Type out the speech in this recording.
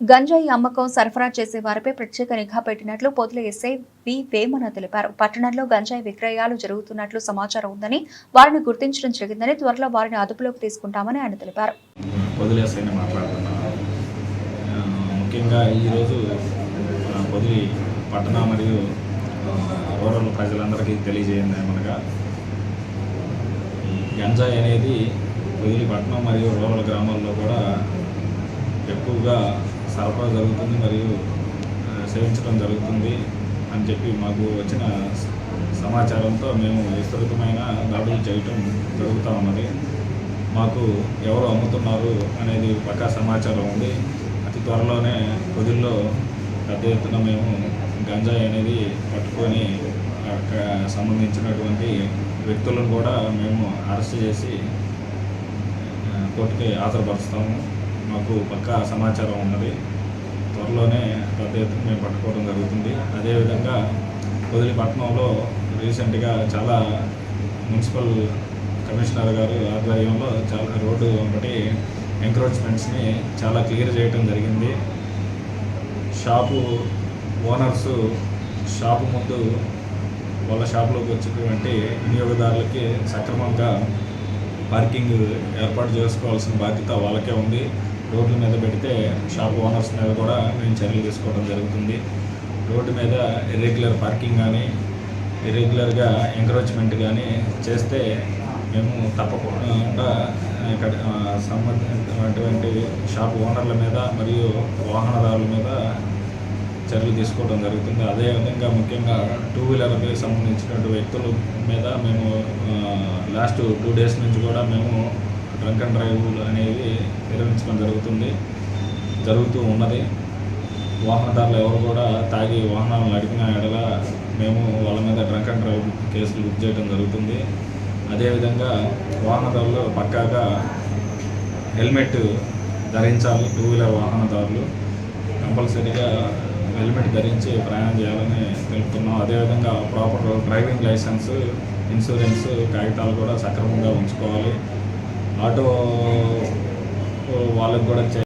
గంజాయి అమ్మకం సరఫరా చేసే వారిపై ప్రత్యేక నిఘా పెట్టినట్లు పొదుల ఎస్ఐ వి వేమన తెలిపారు. పట్టణంలో గంజాయి విక్రయాలు జరుగుతున్నట్లు సమాచారం ఉందని వారిని గుర్తించడం జరిగిందని త్వరలో వారిని అదుపులోకి తీసుకుంటామని ఆయన తెలిపారు. ముఖ్యంగా ఈరోజు పొదిలి పట్టణ మరియు రూరల్ ప్రజలందరికీ తెలియజేయండి ఏమనగా గంజాయి అనేది పొదిలి పట్టణం మరియు రూరల్ గ్రామాల్లో కూడా ఎక్కువగా సరఫరా జరుగుతుంది మరియు సేవించడం జరుగుతుంది అని చెప్పి మాకు వచ్చిన సమాచారంతో మేము విస్తృతమైన దాడులు చేయటం జరుగుతూ ఉన్నది. మాకు ఎవరు అమ్ముతున్నారు అనేది పక్కా సమాచారం ఉంది. అతి త్వరలోనే పొదిల్లో పెద్ద ఎత్తున మేము గంజాయి అనేది పట్టుకొని అక్కడ సంబంధించినటువంటి వ్యక్తులను కూడా మేము అరెస్ట్ చేసి కోర్టుకి హాజరుపరుస్తాము. మాకు పక్కా సమాచారం ఉన్నది. త్వరలోనే పెద్ద ఎత్తున మేము పట్టుకోవడం జరుగుతుంది. అదేవిధంగా వదిలిపట్నంలో రీసెంట్గా చాలా మున్సిపల్ కమిషనర్ గారు ఆధ్వర్యంలో చాలా రోడ్డు ఒకటి ఎంక్రోచ్మెంట్స్ని చాలా క్లియర్ చేయడం జరిగింది. షాపు ఓనర్స్ షాపు ముందు వాళ్ళ షాపులోకి వచ్చినటువంటి వినియోగదారులకి సక్రమంగా పార్కింగ్ ఏర్పాటు చేసుకోవాల్సిన బాధ్యత వాళ్ళకే ఉంది. రోడ్ల మీద పెడితే షాప్ ఓనర్స్ మీద కూడా మేము చర్యలు తీసుకోవడం జరుగుతుంది. రోడ్డు మీద ఇర్రెగ్యులర్ పార్కింగ్ కానీ ఇర్రెగ్యులర్గా ఎంకరేజ్మెంట్ కానీ చేస్తే మేము తప్పకుండా ఇక్కడ సంబంధించినటువంటి షాప్ ఓనర్ల మీద మరియు వాహనదారుల మీద చర్యలు తీసుకోవడం జరుగుతుంది. అదేవిధంగా ముఖ్యంగా టూ వీలర్కి సంబంధించినటువంటి వ్యక్తుల మీద మేము లాస్ట్ టూ డేస్ నుంచి కూడా మేము డ్రంక్ అండ్ డ్రైవ్ అనేవి నిర్వహించడం జరుగుతుంది. జరుగుతూ ఉన్నది. వాహనదారులు ఎవరు కూడా తాగి వాహనాలను నడిపిన ఎడల మేము వాళ్ళ మీద డ్రంక్ అండ్ డ్రైవ్ కేసులు బుక్ చేయడం జరుగుతుంది. అదేవిధంగా వాహనదారులు పక్కాగా హెల్మెట్ ధరించాలి. టూ వీలర్ వాహనదారులు కంపల్సరీగా హెల్మెట్ ధరించి ప్రయాణం చేయాలని తెలుపుతున్నాం. అదేవిధంగా ప్రాపర్ డ్రైవింగ్ లైసెన్స్ ఇన్సూరెన్స్ కాగితాలు కూడా సక్రమంగా ఉంచుకోవాలి. ఆటో వాళ్ళకు కూడా చే-